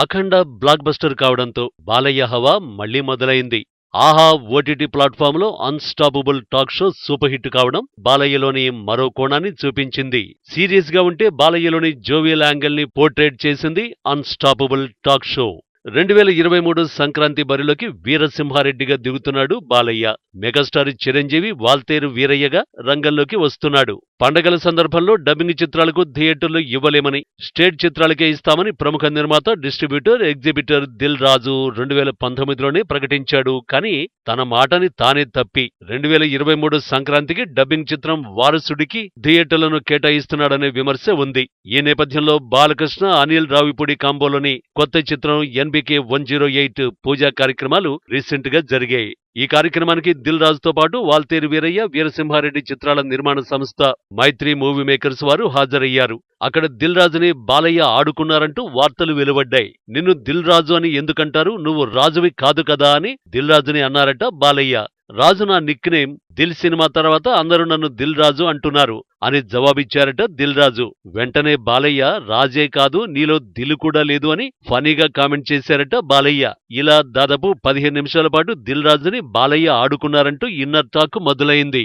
అఖండ block buster కావడంతో బాలయ్య హవా మళ్ళీ మొదలైంది. ఆహా ఓటీటీ ప్లాట్ఫామ్లో unstoppable talk show super hit కావడం బాలయ్యలోని మరో కోణాన్ని చూపించింది. సీరియస్గా ఉంటే బాలయ్యలోని జోవియల్ యాంగిల్ని పోర్ట్రేట్ చేసింది అన్స్టాపబుల్ టాక్ షో రెండు వేల ఇరవై మూడు సంక్రాంతి బరిలోకి వీరసింహారెడ్డిగా దిగుతున్నాడు బాలయ్య. మెగాస్టార్ చిరంజీవి వాల్తేరు వీరయ్యగా రంగంలోకి వస్తున్నాడు. పండగల సందర్భంలో డబ్బింగ్ చిత్రాలకు థియేటర్లు ఇవ్వలేమని స్టేట్ చిత్రాలకే ఇస్తామని ప్రముఖ నిర్మాత డిస్ట్రిబ్యూటర్ ఎగ్జిబిటర్ దిల్ రాజు రెండు వేల పంతొమ్మిదిలోనే ప్రకటించాడు. కానీ తన మాటని తానే తప్పి. రెండు వేల ఇరవై మూడు సంక్రాంతికి డబ్బింగ్ చిత్రం వారసుడికి థియేటర్లను కేటాయిస్తున్నాడనే విమర్శ ఉంది. ఈ నేపథ్యంలో బాలకృష్ణ అనిల్ రావిపూడి కాంబోలోని కొత్త చిత్రం ఎన్బికే వన్ జీరో ఎయిట్ పూజా కార్యక్రమాలు రీసెంట్గా జరిగాయి. ఈ కార్యక్రమానికి దిల్ రాజుతో పాటు వాల్తేరు వీరయ్య వీరసింహారెడ్డి చిత్రాల నిర్మాణ సంస్థ మైత్రి మూవీ మేకర్స్ వారు హాజరయ్యారు. అక్కడ దిల్ రాజుని బాలయ్య ఆడుకున్నారంటూ వార్తలు వెలువడ్డాయి. నిన్ను దిల్ రాజు అని ఎందుకంటారు? నువ్వు రాజువి కాదు కదా అని దిల్ రాజుని అన్నారట బాలయ్య. రాజు నా నిక్ నేమ్ దిల్ సినిమా తర్వాత అందరూ నన్ను దిల్ రాజు అంటున్నారు అని జవాబిచ్చారట దిల్ రాజు. వెంటనే బాలయ్య రాజే కాదు నీలో దిల్ కూడా లేదు అని ఫనీగా కామెంట్ చేశారట బాలయ్య. ఇలా దాదాపు పదిహేను నిమిషాల పాటు దిల్ రాజుని బాలయ్య ఆడుకున్నారంటూ ఇన్నర్ టాక్ మొదలైంది.